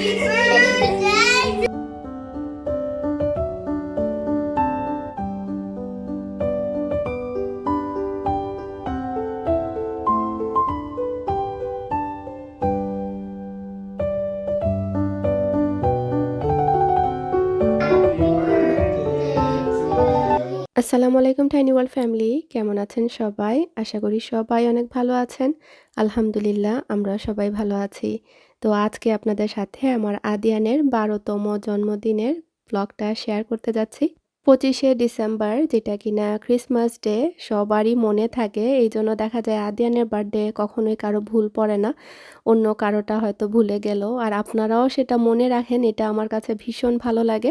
Hey. আসসালামু আলাইকুম tiny world family কেমন আছেন সবাই? আশা করি সবাই অনেক ভালো আছেন। আলহামদুলিল্লাহ, আমরা সবাই ভালো আছি। তো আজকে আপনাদের সাথে আমার আদিয়ানের বারোতম জন্মদিনের ব্লগটা শেয়ার করতে যাচ্ছি। পঁচিশে ডিসেম্বর, যেটা কিনা ক্রিসমাস ডে সবারই মনে থাকে। এই জন্য দেখা যায় আদিয়ানের বার্থডে কখনোই কারও ভুল পড়ে না। অন্য কারোটা হয়তো ভুলে গেল। আর আপনারাও সেটা মনে রাখেন, এটা আমার কাছে ভীষণ ভালো লাগে।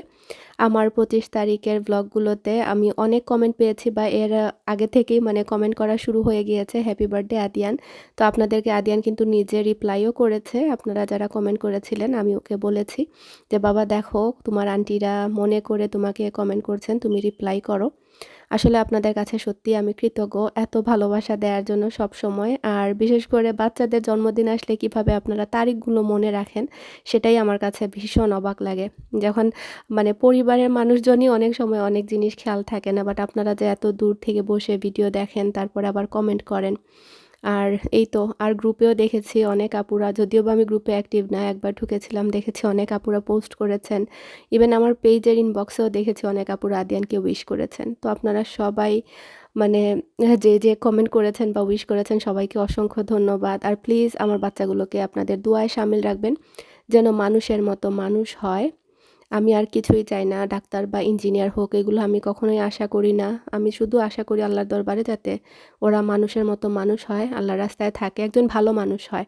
আমার পঁচিশ তারিখের ব্লগগুলোতে আমি অনেক কমেন্ট পেয়েছি বা এর আগে থেকেই মানে কমেন্ট করা শুরু হয়ে গিয়েছে হ্যাপি বার্থডে আদিয়ান তো আপনাদেরকে আদিয়ান কিন্তু নিজে রিপ্লাইও করেছে। আপনারা যারা কমেন্ট করেছিলেন, আমি ওকে বলেছি যে, বাবা, দেখো, তোমার আন্টিরা মনে করে তোমাকে কমেন্ট করছেন, তুমি রিপ্লাই করো। আসলে আপনাদের কাছে সত্যি আমি কৃতজ্ঞ এত ভালোবাসা দেওয়ার জন্য সব সময়। আর বিশেষ করে বাচ্চাদের জন্মদিন আসলে কীভাবে আপনারা তারিখগুলো মনে রাখেন, সেটাই আমার কাছে ভীষণ অবাক লাগে। যখন মানে পরিবারের মানুষজনই অনেক সময় অনেক জিনিস খেয়াল থাকে না বাট আপনারা যে এত দূর থেকে বসে ভিডিও দেখেন, তারপরে আবার কমেন্ট করেন। আর এই তো, আর গ্রুপেও দেখেছি অনেক আপুরা, যদিও বা আমি গ্রুপে অ্যাক্টিভ না, একবার ঢুকেছিলাম, দেখেছি অনেক আপুরা পোস্ট করেছেন। ইভেন আমার পেজের ইনবক্সেও দেখেছি অনেক আপুরা আদিয়ানকে উইশ করেছেন। তো আপনারা সবাই মানে যে যে কমেন্ট করেছেন বা উইশ করেছেন, সবাইকে অসংখ্য ধন্যবাদ। আর প্লিজ আমার বাচ্চাগুলোকে আপনাদের দুয়ায় সামিল রাখবেন, যেন মানুষের মতো মানুষ হয়। আমি আর কিছুই চাই না, ডাক্তার বা ইঞ্জিনিয়ার হোক, এগুলো আমি কখনোই আশা করি না। আমি শুধু আশা করি আল্লাহর দরবারে যাতে ওরা মানুষের মতো মানুষ হয়, আল্লাহর রাস্তায় থাকে, একজন ভালো মানুষ হয়।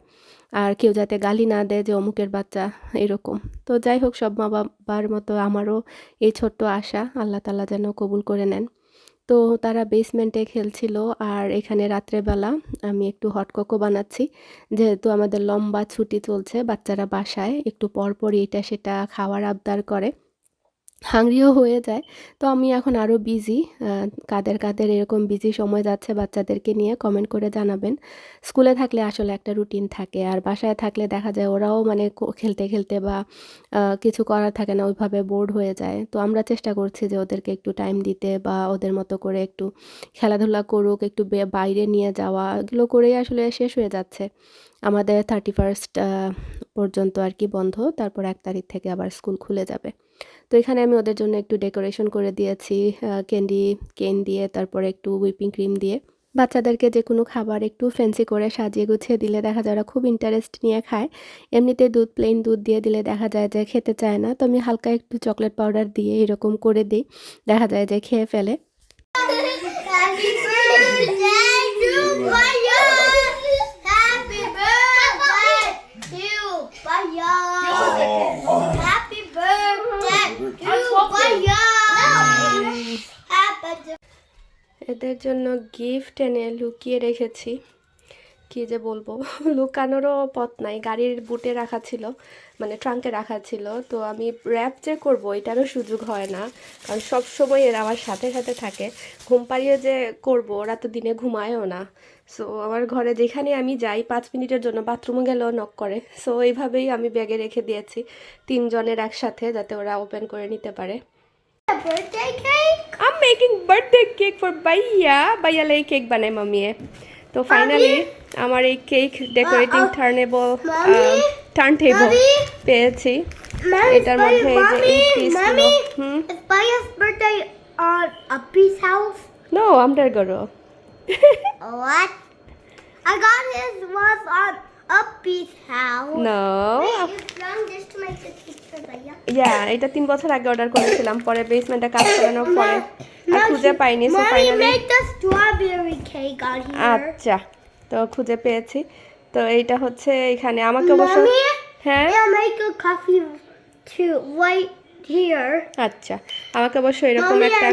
আর কেউ যাতে গালি না দেয় যে অমুকের বাচ্চা, এরকম। তো যাই হোক, সব মা বাবার মতো আমারও এই ছোট্ট আশা, আল্লাহ তালা যেন কবুল করে নেন। তো তারা বেসমেন্টে খেলছিল আর এখানে রাত্রেবেলা আমি একটু হটককো বানাচ্ছি। যেহেতু আমাদের লম্বা ছুটি চলছে বাচ্চারা বাসায়, একটু পরপরই এটা সেটা খাওয়ার আবদার করে। হাংরিও হয়ে যায়। তো আমি এখন আরও বিজি কাদের কাদের এরকম বিজি সময় যাচ্ছে বাচ্চাদেরকে নিয়ে কমেন্ট করে জানাবেন। স্কুলে থাকলে আসলে একটা রুটিন থাকে, আর বাসায় থাকলে দেখা যায় ওরাও মানে খেলতে খেলতে বা কিছু করার থাকে না, ওইভাবে বোর্ড হয়ে যায়। তো আমরা চেষ্টা করছি যে ওদেরকে একটু টাইম দিতে বা ওদের মতো করে একটু খেলাধুলা করুক, একটু বাইরে নিয়ে যাওয়া, এগুলো করেই আসলে শেষ হয়ে যাচ্ছে। আমাদের থার্টি ফার্স্ট পর্যন্ত আর কি বন্ধ, তারপর এক তারিখ থেকে আবার স্কুল খুলে যাবে। তো এখানে আমি ওদের জন্য একটু ডেকোরেশন করে দিয়েছি ক্যান্ডি কেন দিয়ে তারপরে একটু হুইপিং ক্রিম দিয়ে। বাচ্চাদেরকে যে কোনো খাবার একটু ফ্যান্সি করে সাজিয়ে গুছিয়ে দিলে দেখা যায় ওরা খুব ইন্টারেস্ট নিয়ে খায়। এমনিতে দুধ প্লেন দুধ দিয়ে দিলে দেখা যায় যে খেতে চায় না তো আমি হালকা একটু চকলেট পাউডার দিয়ে এরকম করে দিই দেখা যায় যে খেয়ে ফেলে। Happy birthday to Maya. Happy birthday to Maya. Happy birthday to Maya. Happy এদের জন্য গিফট এনে লুকিয়ে রেখেছি। কি যে বলব? লুকানোরও পথ নাই। গাড়ির বুটে রাখা ছিল মানে ট্রাঙ্কে রাখা ছিল। তো আমি র্যাপ যে করব, এটারও সুযোগ হয় না। কারণ সব সময় এরা আমার সাথে সাথে থাকে। ঘুম পাড়িয়ে যে করব, ওরা তো দিনে ঘুমায়ও না। সো আমার ঘরে যেখানে আমি যাই পাঁচ মিনিটের জন্য বাথরুমে গেলেও নক করে সো এইভাবেই আমি ব্যাগে রেখে দিয়েছি তিনজনের একসাথে যাতে ওরা ওপেন করে নিতে পারে. I'm making birthday cake for ভাইয়া ভাইয়া লাই কেক বানায় মামিয়ে তো ফাইনালি আমার এই cake decorating turnable turn table পেয়েছি এটার মধ্যে এই যে এই পিসগুলো. Hmm Maya's birthday on a peace house? No আমরার গরো What? I got his was on a house. No Wait, you done this to make the? Yeah এটা তিন বছর আগে অর্ডার করেছিলাম পরে বেসমেন্টে কাজ করানোর পরে আর খুঁজে পাইনি সো ফাইনালি. আচ্ছা তো খুঁজে পেয়েছি তো এইটা হচ্ছে এখানে আমাকে অবশ্য হ্যাঁ coffee too right here. আচ্ছা আমাকে অবশ্য এরকম একটা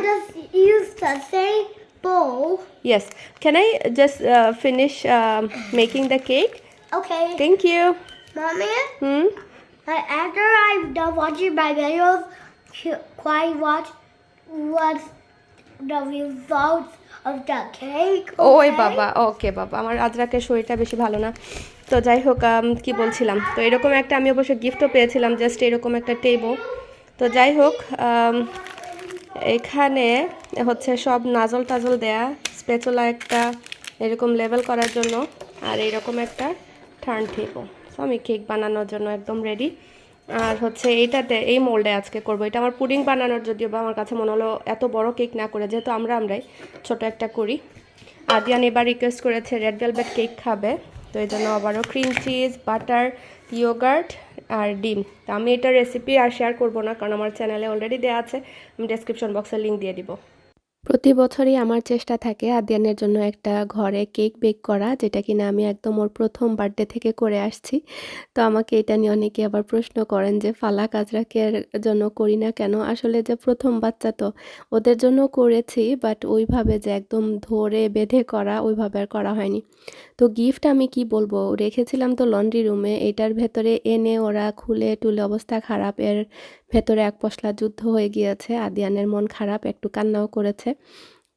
used the same bowl. Yes. Can I just uh, finish um making the cake? Okay. Thank you. Mommy, Hmm. uh, after I'm done watching my videos, quite watch what's the results of the cake. ওই okay? বাবা ওকে বাবা আমার আজরাকের শরীরটা বেশি ভালো না তো যাই হোক কি বলছিলাম তো এরকম একটা আমি অবশ্য গিফটও পেয়েছিলাম জাস্ট এরকম একটা টেবল তো যাই হোক এখানে হচ্ছে সব নাজল টাজল দেয়া, স্পেচুলা একটা এরকম লেভেল করার জন্য আর এরকম একটা টার্ন টেবল তো আমি কেক বানানোর জন্য একদম রেডি আর হচ্ছে এইটাতে, এই মোল্ডে আজকে করব। এটা আমার পুডিং বানানোর যদিও বা আমার কাছে মনে হলো এত বড় কেক না করে, যেহেতু আমরা আমরাই ছোট একটা করি। আদিয়ান এবার রিকোয়েস্ট করেছে রেড ভেলভেট কেক খাবে। তো এই জন্য আবারও ক্রিম চিজ বাটার ইয়োগার্ট আর ডিম। তো আমি এটা রেসিপি আর শেয়ার করব না, কারণ আমার চ্যানেলে অলরেডি দেওয়া আছে। আমি ডেসক্রিপশন বক্সে লিঙ্ক দিয়ে দিব। প্রতি বছরই আমার চেষ্টা থাকে আদিয়ানের জন্য একটা ঘরে কেক বেক করা, যেটা কিনা আমি একদম ওর প্রথম বার্থডে থেকে করে আসছি। তো আমাকে এটা নিয়ে অনেকে আবার প্রশ্ন করেন যে ফালাক আজরাকের জন্য করি না কেন? আসলে যে প্রথম বাচ্চা তো ওদের জন্য করেছি বাট ওইভাবে যে একদম ধরে বেঁধে করা, ওইভাবে আর করা হয়নি। তো গিফট আমি কি বলব? রেখেছিলাম তো লন্ড্রি রুমে এটার ভেতরে এনে ওরা খুলে টুলে অবস্থা খারাপ, এর ভেতরে এক পশলা যুদ্ধ হয়ে গিয়েছে, আদিয়ানের মন খারাপ, একটু কান্নাও করেছে।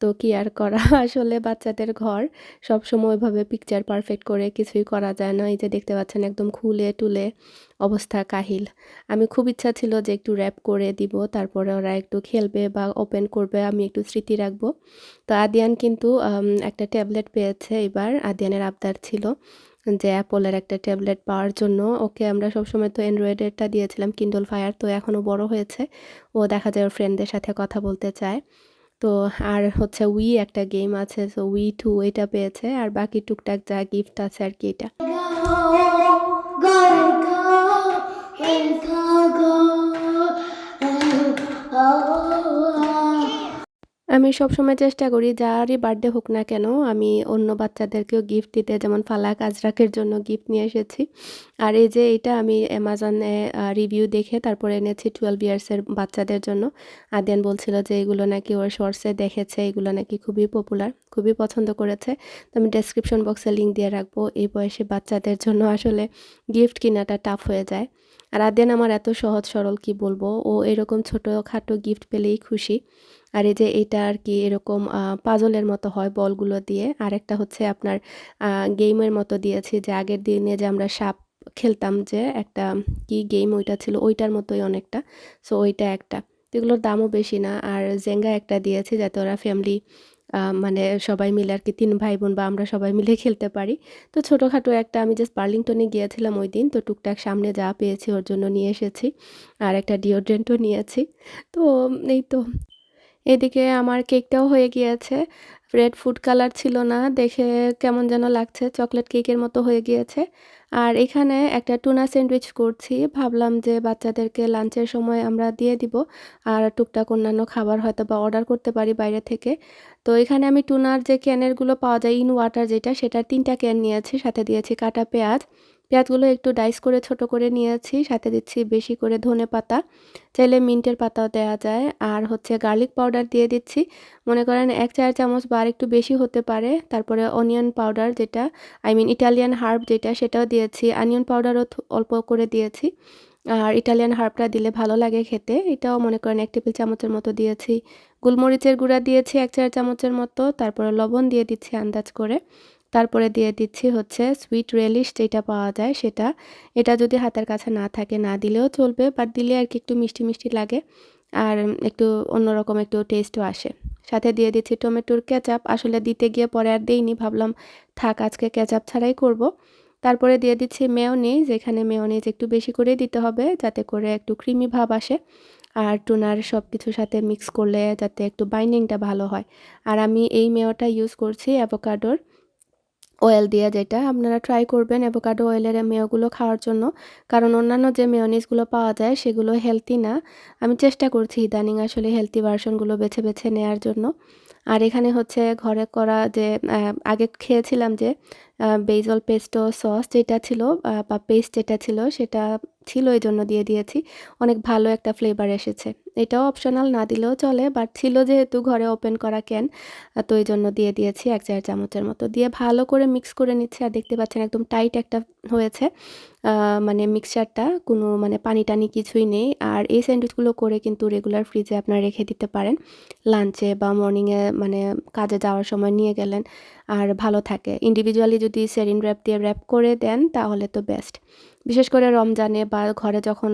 তো কি আর করা? আসলে বাচ্চাদের ঘর সবসময় ওইভাবে পিকচার পারফেক্ট করে কিছুই করা যায় না। এই যে দেখতে পাচ্ছেন একদম খুলে টুলে অবস্থা কাহিল। আমি খুব ইচ্ছা ছিল যে একটু র্যাপ করে দিব, তারপরে ওরা একটু খেলবে বা ওপেন করবে, আমি একটু স্মৃতি রাখব। তো আদিয়ান কিন্তু একটা ট্যাবলেট পেয়েছে এবার, আদিয়ানের আবদার ছিল। যে অ্যাপলের একটা ট্যাবলেট পাওয়ার জন্য। ওকে আমরা সবসময় তো অ্যান্ড্রয়েডেরটা দিয়েছিলাম কিন্ডল ফায়ার তো এখনও বড় হয়েছে। ও দেখা যায় ওর ফ্রেন্ডদের সাথে কথা বলতে চায়। তো আর হচ্ছে উই একটা গেম আছে তো উই টু এটা পেয়েছে। আর বাকি টুকটাক যা গিফট আছে আর কি এটা। Go. Oh, oh, আমি সবসময় চেষ্টা করি, যারই বার্থডে হোক না কেন, আমি অন্য বাচ্চাদেরকেও গিফট দিতে। যেমন ফালাক আজরাকের জন্য গিফট নিয়ে এসেছি। আর এই যে এটা আমি অ্যামাজনে রিভিউ দেখে তারপরে এনেছি টুয়েলভ ইয়ার্সের বাচ্চাদের জন্য। আদিয়ান বলছিল যে এগুলো নাকি ওর শর্টসে দেখেছে, এগুলো নাকি খুবই পপুলার খুবই পছন্দ করেছে। তো আমি ডেসক্রিপশন বক্সে লিঙ্ক দিয়ে রাখব, এই বয়সে বাচ্চাদের জন্য আসলে গিফট কেনাটা টাফ হয়ে যায়। আর আদিয়ান আমার এত সহজ সরল কি বলব, ও এরকম ছোটোখাটো গিফট পেলেই খুশি। আর এই যে এটা আর কি এরকম পাজলের মতো হয় বলগুলো দিয়ে। আর একটা হচ্ছে আপনার গেমের মতো দিয়েছি যে আগের দিনে যে আমরা সাপ খেলতাম যে একটা কি গেম ওইটা ছিল, ওইটার মতোই অনেকটা। সো ওইটা একটা। এগুলোর দামও বেশি না। আর জেঙ্গা একটা দিয়েছি যাতে ওরা ফ্যামিলি মানে সবাই মিলে আর কি তিন ভাই বোন বা আমরা সবাই মিলে খেলতে পারি। তো ছোটোখাটো একটা আমি জাস্ট বার্লিংটনে গিয়েছিলাম ওই দিন। তো টুকটাক সামনে যা পেয়েছি ওর জন্য নিয়ে এসেছি। আর একটা ডিওড্রেন্টও নিয়েছি। তো এই তো এদিকে আমার কেকটাও হয়ে গিয়েছে। রেড ফুড কালার ছিল না, দেখে কেমন যেন লাগছে চকলেট কেকের মতো হয়ে গিয়েছে। আর এখানে একটা টুনা স্যান্ডউইচ করছি, ভাবলাম যে বাচ্চাদেরকে লাঞ্চের সময় আমরা দিয়ে দিব, আর টুকটাক অন্যান্য খাবার হয়তো বা অর্ডার করতে পারি বাইরে থেকে। তো এখানে আমি টুনার যে ক্যানেরগুলো পাওয়া যায় ইন ওয়াটার যেটা, সেটার তিনটা ক্যান নিয়েছি, সাথে দিয়েছি কাটা পেঁয়াজ। পেঁয়াজগুলো একটু ডাইস করে ছোট করে নিয়েছি, সাথে দিচ্ছি বেশি করে ধনে পাতা। চাইলে মিন্টের পাতাও দেওয়া যায়। আর হচ্ছে গার্লিক পাউডার দিয়ে দিচ্ছি। মনে করেন এক চার চামচ বা আর একটু বেশি হতে পারে। তারপরে অনিয়ন পাউডার যেটা, আই মিন ইটালিয়ান হার্ব যেটা, সেটাও দিয়েছি। অনিয়ন পাউডারও অল্প করে দিয়েছি। আর ইটালিয়ান হার্বটা দিলে ভালো লাগে খেতে। এটাও মনে করেন এক টেবিল চামচের মতো দিয়েছি। গোলমরিচের গুঁড়া দিয়েছি এক চার চামচের মতো। তারপরে লবণ দিয়ে দিচ্ছি আন্দাজ করে। তারপরে দিয়ে দিচ্ছি হচ্ছে সুইট রেলিশ যেটা পাওয়া যায় সেটা। এটা যদি হাতের কাছে না থাকে না দিলেও চলবে বাট দিলে আর কি একটু মিষ্টি মিষ্টি লাগে আর একটু অন্যরকম একটু টেস্টও আসে। সাথে দিয়ে দিচ্ছি টমেটোর কেচাপ আসলে দিতে গিয়ে পরে আর দেইনি, ভাবলাম থাক আজকে কেচাপ ছাড়াই করব। তারপরে দিয়ে দিচ্ছি মেয়নিজ এখানে মেয়নিজ একটু বেশি করে দিতে হবে যাতে করে একটু ক্রিমি ভাব আসে আর টুনার সব কিছুর সাথে মিক্স করলে যাতে একটু বাইন্ডিংটা ভালো হয়। আর আমি এই মেয়টা ইউজ করছি অ্যাভোকাডোর অয়েল দিয়ে যেটা আপনারা ট্রাই করবেন অ্যাভোকাডো অয়েলের মেয়োগুলো খাওয়ার জন্য। কারণ অন্যান্য যে মেয়নিজগুলো পাওয়া যায় সেগুলো হেলদি না। আমি চেষ্টা করছি ইদানিং আসলে হেলদি ভার্সনগুলো বেছে বেছে নেওয়ার জন্য। আর এখানে হচ্ছে ঘরে করা যে আগে খেয়েছিলাম যে বেজল পেস্টো সস যেটা ছিল বা পেস্ট যেটা ছিল, সেটা ছিল এই জন্য দিয়ে দিয়েছি। অনেক ভালো একটা ফ্লেভার এসেছে। এটাও অপশনাল না দিলেও চলে বাট ছিল যেহেতু ঘরে ওপেন করা ক্যান তো এই জন্য দিয়ে দিয়েছি এক চার চামচের মতো। দিয়ে ভালো করে মিক্স করে নিচ্ছি, আর দেখতে পাচ্ছেন একদম টাইট একটা হয়েছে। মানে মিক্সচারটা কোনো মানে পানি টানি কিছুই নেই। আর এই স্যান্ডউইচগুলো করে কিন্তু রেগুলার ফ্রিজে আপনারা রেখে দিতে পারেন। লাঞ্চে বা মর্নিংয়ে মানে কাজে যাওয়ার সময় নিয়ে গেলেন। আর ভালো থাকে। ইন্ডিভিজুয়ালি যদি সেরিন র্যাপ দিয়ে র্যাপ করে দেন, তাহলে তো বেস্ট বিশেষ করে রমজানে বা ঘরে যখন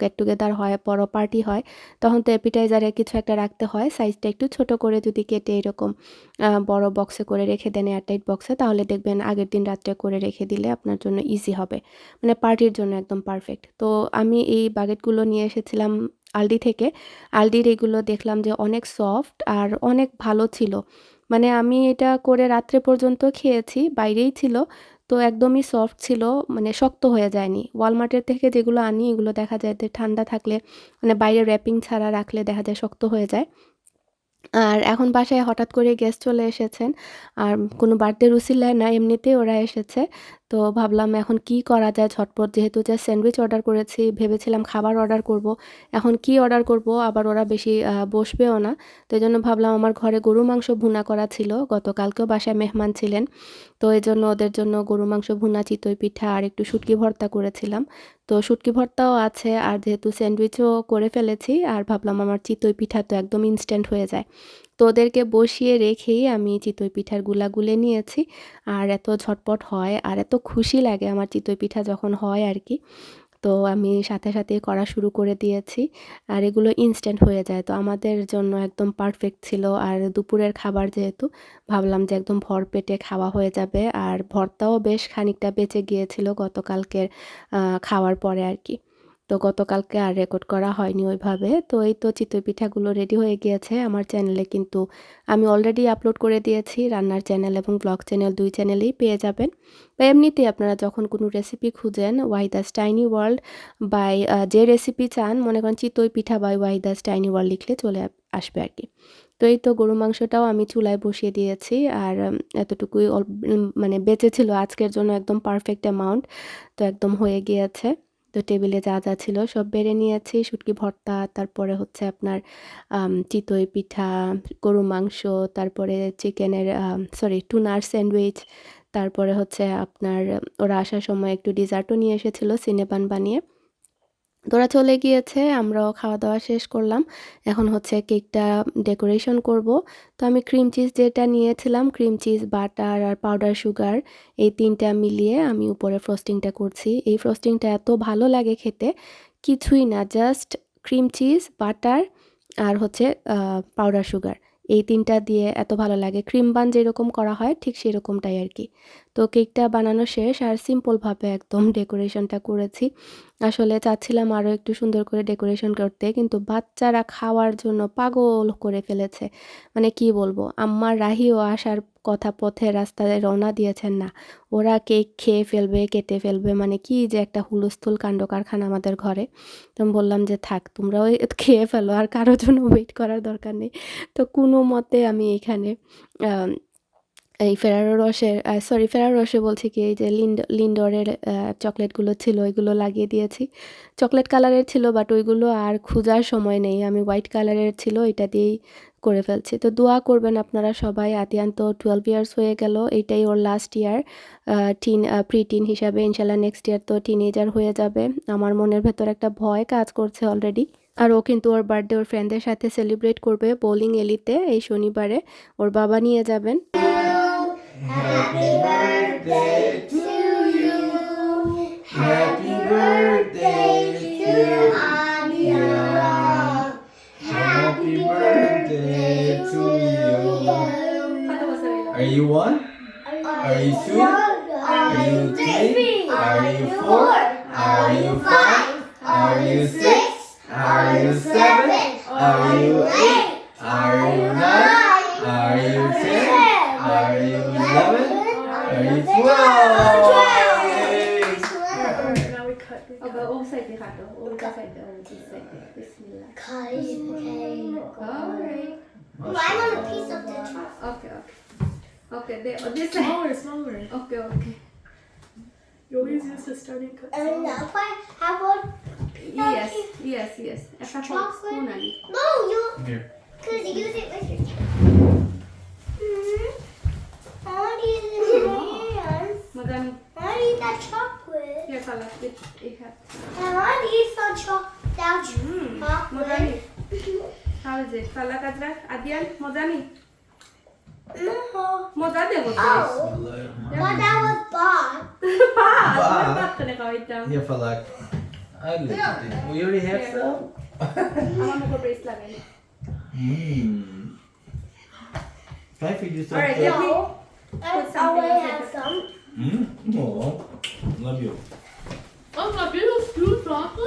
গেট টুগেদার হয়, বড় পার্টি হয়, তখন তো অ্যাপিটাইজারে কিছু একটা রাখতে হয় সাইজটা একটু ছোট করে যদি কেটে এরকম বড় বক্সে করে রেখে দেন এয়ারটাইট বক্সে তাহলে দেখবেন আগের দিন রাত্রে করে রেখে দিলে আপনার জন্য ইজি হবে। মানে পার্টির জন্য একদম পারফেক্ট তো আমি এই বাগেটগুলো নিয়ে এসেছিলাম আলডি থেকে। আলডির এগুলো দেখলাম যে অনেক সফট আর অনেক ভালো ছিল। মানে আমি এটা করে রাত্রে পর্যন্ত খেয়েছি, বাইরেই ছিল। তো একদমই সফট ছিল মানে শক্ত হয়ে যায়নি। ওয়ালমার্টের থেকে যেগুলো আনি, এগুলো দেখা যায় যে ঠান্ডা থাকলে মানে বাইরে র্যাপিং ছাড়া রাখলে দেখা যায় শক্ত হয়ে যায়। আর এখন বাসায় হঠাৎ করে গেস্ট চলে এসেছেন। আর কোনো বার্থডে রুসিলায় না, এমনিতেই ওরা এসেছে। তো ভাবলাম এখন কি করা যায় ঝটপট। যেহেতু যে স্যান্ডউইচ অর্ডার করেছি, ভেবেছিলাম খাবার অর্ডার করব। এখন কি অর্ডার করব? আবার ওরা বেশি বসবেও না। তো এই জন্য ভাবলাম আমার ঘরে গরু মাংস ভুনা করা ছিল। গতকালকেও বাসায় মেহমান ছিলেন। তো এই জন্য ওদের জন্য গরু মাংস ভুনা, চিতই পিঠা আর একটু শুটকি ভর্তা করেছিলাম। তো শুটকি ভর্তাও আছে আর যেহেতু স্যান্ডউইচও করে ফেলেছি, আর ভাবলাম আমার চিতই পিঠা তো একদম ইনস্ট্যান্ট হয়ে যায়। তো ওদেরকে বসিয়ে রেখেই আমি চিতই পিঠারগুলা গুলে নিয়েছি। আর এত ঝটপট হয় আর এত খুশি লাগে আমার চিতই পিঠা যখন হয় আর কি। তো আমি সাথে সাথে করা শুরু করে দিয়েছি আর এগুলো ইনস্ট্যান্ট হয়ে যায়। তো আমাদের জন্য একদম পারফেক্ট ছিল। আর দুপুরের খাবার যেহেতু, ভাবলাম যে একদম ভর পেটে খাওয়া হয়ে যাবে। আর ভর্তাও বেশ খানিকটা বেঁচে গিয়েছিল গতকালকের খাওয়ার পরে আর কি। তো গতকালকে আর রেকর্ড করা হয়নি ওইভাবে। তো এই তো চিতই পিঠাগুলো রেডি হয়ে গিয়েছে আমার চ্যানেলে কিন্তু আমি অলরেডি আপলোড করে দিয়েছি রান্নার চ্যানেল এবং ব্লগ চ্যানেল দুই চ্যানেলেই পেয়ে যাবেন। বা এমনিতেই আপনারা যখন কোনো রেসিপি খুঁজেন ওয়াইদাস টাইনি ওয়ার্ল্ড বাই যে রেসিপি চান, মনে করেন chitoi pitha by Wydas tiny world লিখলে চলে আসবে আর কি। তো এই তো গরু মাংসটাও আমি চুলায় বসিয়ে দিয়েছি আর এতটুকুই মানে বেঁচে ছিল আজকের জন্য একদম পারফেক্ট অ্যামাউন্ট তো একদম হয়ে গিয়েছে। তো টেবিলে যা যা ছিল সব বেড়ে নিয়েছি। শুটকি ভর্তা, তারপরে হচ্ছে আপনার চিতই পিঠা গরু মাংস, তারপরে চিকেনের সরি টুনার স্যান্ডউইচ, তারপরে হচ্ছে আপনার ওরা আসার সময় একটু ডিজার্টও নিয়ে এসেছিল সিনেপান বানিয়ে। তো ওরা চলে গিয়েছে, আমরাও খাওয়া দাওয়া শেষ করলাম। এখন হচ্ছে কেকটা ডেকোরেশন করব। তো আমি ক্রিম চিজ যেটা নিয়েছিলাম, ক্রিম চিজ, বাটার আর পাউডার সুগার, এই তিনটা মিলিয়ে আমি উপরে ফ্রস্টিংটা করছি। এই ফ্রস্টিংটা এত ভালো লাগে খেতে, কিছুই না জাস্ট ক্রিম চিজ, বাটার আর হচ্ছে পাউডার সুগার। এই তিনটা দিয়ে এত ভালো লাগে। ক্রিম বান যেরকম করা হয়, ঠিক সেরকমটাই আর কি। তো কেকটা বানানো শেষ আর সিম্পলভাবে একদম ডেকোরেশনটা করেছি। আসলে চাচ্ছিলাম আরও একটু সুন্দর করে ডেকোরেশন করতে, কিন্তু বাচ্চারা খাওয়ার জন্য পাগল করে ফেলেছে। মানে কি বলব আম্মার রাহিও আসার কথা পথে রাস্তায় রওনা দিয়েছেন না। ওরা কেক খেয়ে ফেলবে, কেটে ফেলবে মানে কি যে একটা হুলস্থুল কাণ্ড কারখানা আমাদের ঘরে। তো বললাম যে, থাক, তোমরাও এ- খেয়ে ফেলো, আর কারোর জন্য ওয়েট করার দরকার নেই। তো কোনো মতে আমি এখানে এই ফেরারো রসের সরি ফেরারো রসে বলছি কি, এই যে লিন্ড, লিন্ডরের চকলেটগুলো ছিল, ওইগুলো লাগিয়ে দিয়েছি। চকলেট কালারের ছিল বাট ওইগুলো আর খোঁজার সময় নেই। আমি হোয়াইট কালারের ছিল, এটা দিয়েই করে ফেলছি। তো দোয়া করবেন আপনারা সবাই আতিয়ান তো টুয়েলভ ইয়ার্স হয়ে গেল, এইটাই ওর last year teen pre teen হিসাবে ইনশাল্লাহ নেক্সট ইয়ার তো টিনেজার হয়ে যাবে। আমার মনের ভেতর একটা ভয় কাজ করছে অলরেডি আর ও কিন্তু ওর বার্থডে ওর ফ্রেন্ডদের সাথে সেলিব্রেট করবে বোলিং এলিতে এই শনিবারে। ওর বাবা নিয়ে যাবেন। Happy birthday to you. Happy birthday to Adira. Happy birthday to you. Are you one? Are you two? Are you three? Are you four? Are you five? Are you six? Are you seven? Are you eight? Are you nine? twelve. twelve. Now we cut. Aga o sayfa kato. O sayfa o sayfa. Bismillah. Cut. Okay. Alright. Oh, I want a piece of the truffle. Okay. Okay. Okay. They, oh, this smaller. Smaller. Okay. Okay. You always use the starting cut. And that's why. How about? Yes. Yes. Yes. Chocolate. No, you. Here. Cause use it with your. Mm hmm. I want to use them. I want eat that hmm, chocolate. Here, Salah, It, it has. I want to eat some chocolate. Mm. Modani. How is it? Salah, Kadra, Adian? Modani? No. Modani was Oh. Well, that was bad. Bad? Bad. Bad. Bad. Ia falar. Olha, yeah. we already have yeah. some. Ama ko brace lang yun. Hmm. Can I feed you some? Alright, let I I already have some. Mm? No. Love you. I love you. Chocolate?